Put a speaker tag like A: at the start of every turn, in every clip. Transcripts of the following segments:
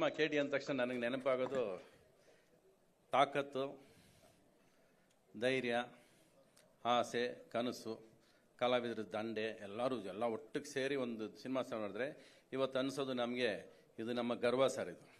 A: Cinema K ಅಂದ ತಕ್ಷಣ ನನಗೆ ನೆನಪಾಗೋದು ತಾಕತ್ತು, ಧೈರ್ಯ, ಆಸೆ, ಕನಸು, ಕಲಾವಿದರ ದಂಡೆ, ಎಲ್ಲರೂ ಎಲ್ಲ ಒಟ್ಟಿಗೆ ಸೇರಿ ಒಂದು ಸಿನಿಮಾ ಮಾಡಿದ್ರೆ ಇವತ್ತು ಅನಿಸೋದು ನಮಗೆ ಇದು ನಮ್ಮ ಗರ್ವ ಸರ್ ಇದು.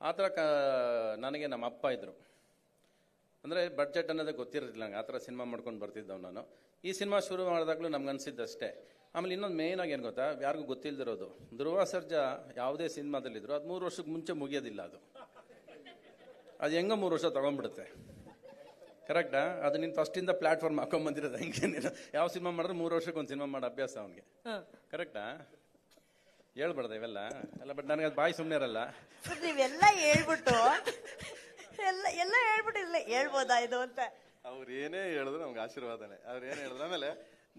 A: ಆ ಥರ ಕ ನನಗೆ ನಮ್ಮ ಅಪ್ಪ ಇದ್ದರು ಅಂದರೆ ಬಡ್ಜೆಟ್ ಅನ್ನೋದೇ ಗೊತ್ತಿರಲಿಲ್ಲ ನನಗೆ ಆ ಥರ ಸಿನಿಮಾ ಮಾಡ್ಕೊಂಡು ಬರ್ತಿದ್ದವ್ ನಾನು. ಈ ಸಿನಿಮಾ ಶುರು ಮಾಡಿದಾಗಲೂ ನಮ್ಗೆ ಅನಿಸಿದ್ದಷ್ಟೇ. ಆಮೇಲೆ ಇನ್ನೊಂದು ಮೇಯ್ನ್ ಆಗಿ ಏನು ಗೊತ್ತಾ? ಯಾರಿಗೂ ಗೊತ್ತಿಲ್ಲದಿರೋದು ಧ್ರುವ ಸರ್ಜಾ ಯಾವುದೇ ಸಿನಿಮಾದಲ್ಲಿದ್ದರು ಅದು ಮೂರು ವರ್ಷಕ್ಕೆ ಮುಂಚೆ ಮುಗಿಯೋದಿಲ್ಲ ಅದು. ಅದು ಹೆಂಗೋ ಮೂರು ವರ್ಷ ತಗೊಂಡ್ಬಿಡುತ್ತೆ. ಕರೆಕ್ಟಾ ಅದು ನಿನ್ ಫಸ್ಟಿಂದ ಪ್ಲಾಟ್ಫಾರ್ಮ್ ಹಾಕೊಂಡ್ಬಂದಿರೋದು ಹೆಂಗೆ ಯಾವ ಸಿನಿಮಾ ಮಾಡಿದ್ರೆ ಮೂರು ವರ್ಷಕ್ಕೆ ಒಂದು ಸಿನಿಮಾ ಮಾಡೋ ಅಭ್ಯಾಸ ಅವನಿಗೆ. ಕರೆಕ್ಟಾ ಹೇಳ್ಬಾರ್ದ ಇವೆಲ್ಲ. ಅಲ್ಲ ಬಟ್ ನನಗೆ ಅದು ಬಾಯಿ ಸುಮ್ಮನೆ ಇರಲ್ಲ.
B: ಸರ್ ನೀವೆಲ್ಲ ಹೇಳ್ಬಿಟ್ಟು ಎಲ್ಲ ಎಲ್ಲ ಹೇಳ್ಬಿಟ್ಟು ಇಲ್ಲ ಹೇಳ್ಬೋದಾ ಇದು ಅಂತ?
C: ಅವ್ರು ಏನೇ ಹೇಳಿದ್ರು ನಮ್ಗೆ ಆಶೀರ್ವಾದನೆ. ಅವ್ರು ಏನು ಹೇಳಿದ್ರು ಆಮೇಲೆ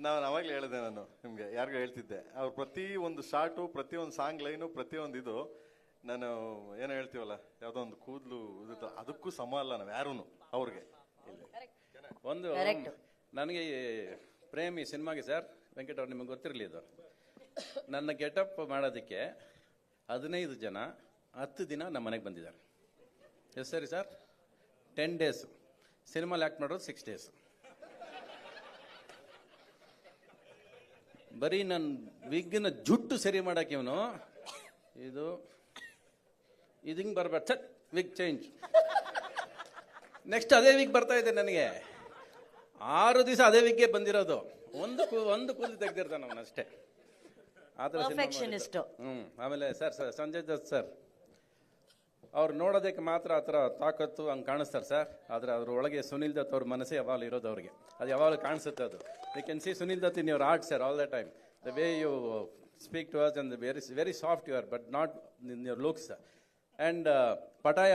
C: ನಾನು ಅವಾಗಲೇ ಹೇಳಿದೆ ನಾನು ನಿಮಗೆ ಯಾರಿಗೂ ಹೇಳ್ತಿದ್ದೆ. ಅವ್ರು ಪ್ರತಿ ಒಂದು ಶಾರ್ಟು ಪ್ರತಿ ಒಂದು ಸಾಂಗ್ ಲೈನು ಪ್ರತಿ ಒಂದು ಇದು ನಾನು ಏನೋ ಹೇಳ್ತೀವಲ್ಲ ಯಾವುದೋ ಒಂದು ಕೂದಲು ಇದು ಅದಕ್ಕೂ ಸಮ ಅಲ್ಲ ನಾವು ಯಾರೂ ಅವ್ರಿಗೆ.
A: ಒಂದು. ನನಗೆ ಈ ಪ್ರೇಮಿ ಸಿನಿಮಾಗೆ ಸರ್ ವೆಂಕಟ್ ಅವ್ರು ನಿಮಗೆ ಗೊತ್ತಿರಲಿ ಇದು. ನನ್ನ ಗೆಟಪ್ ಮಾಡೋದಕ್ಕೆ ಹದಿನೈದು ಜನ ಹತ್ತು ದಿನ ನಮ್ಮ ಮನೆಗೆ ಬಂದಿದ್ದಾರೆ. ಎಸ್ ಸರಿ ಸರ್? ಟೆನ್ ಡೇಸ್ ಸಿನಿಮಾಲಿ ಆ್ಯಕ್ಟ್ ಮಾಡೋದು ಸಿಕ್ಸ್ ಡೇಸ್ ಬರೀ ನನ್ನ ವಿಗ್ನ ಜುಟ್ಟು ಸರಿ ಮಾಡಕ್ಕೆ ಇವನು, ಇದು ಇದು ಹಿಂಗೆ ಬರ್ಬೇಡ ವಿಗ್ ಚೇಂಜ್ ನೆಕ್ಸ್ಟ್ ಅದೇ ವಿಗ್ ಬರ್ತಾ ಇದೆ ನನಗೆ. ಆರು ದಿವಸ ಅದೇ ವಿಗ್ಗೆ ಬಂದಿರೋದು. ಒಂದು ಕೂ ಒಂದು ಕೂದಲು ತೆಗ್ದಿರ್ತಾನೆ ಅವನಷ್ಟೇ. ಥರ ಸಿನಿಮಾ
B: Perfectionist.
A: ಮಾಡಿದ್ದು. ಹ್ಮ್ ಆಮೇಲೆ sir sir Sanjay Dutt sir ಅವ್ರು ನೋಡೋದಕ್ಕೆ ಮಾತ್ರ ಆ ಥರ ತಾಕತ್ತು ಹಂಗೆ ಕಾಣಿಸ್ತಾರೆ ಸರ್. ಆದರೆ ಅದ್ರ ಒಳಗೆ ಸುನಿಲ್ ದತ್ ಅವ್ರ ಮನಸ್ಸೇ ಯಾವಾಗಲೂ ಇರೋದು ಅವ್ರಿಗೆ. ಅದು ಯಾವಾಗಲೂ ಕಾಣಿಸುತ್ತೆ ಅದು. You can see Sunil Dutt in your art sir all the time the way you speak to us and very very soft you are but not in your looks and ಪಟಾಯ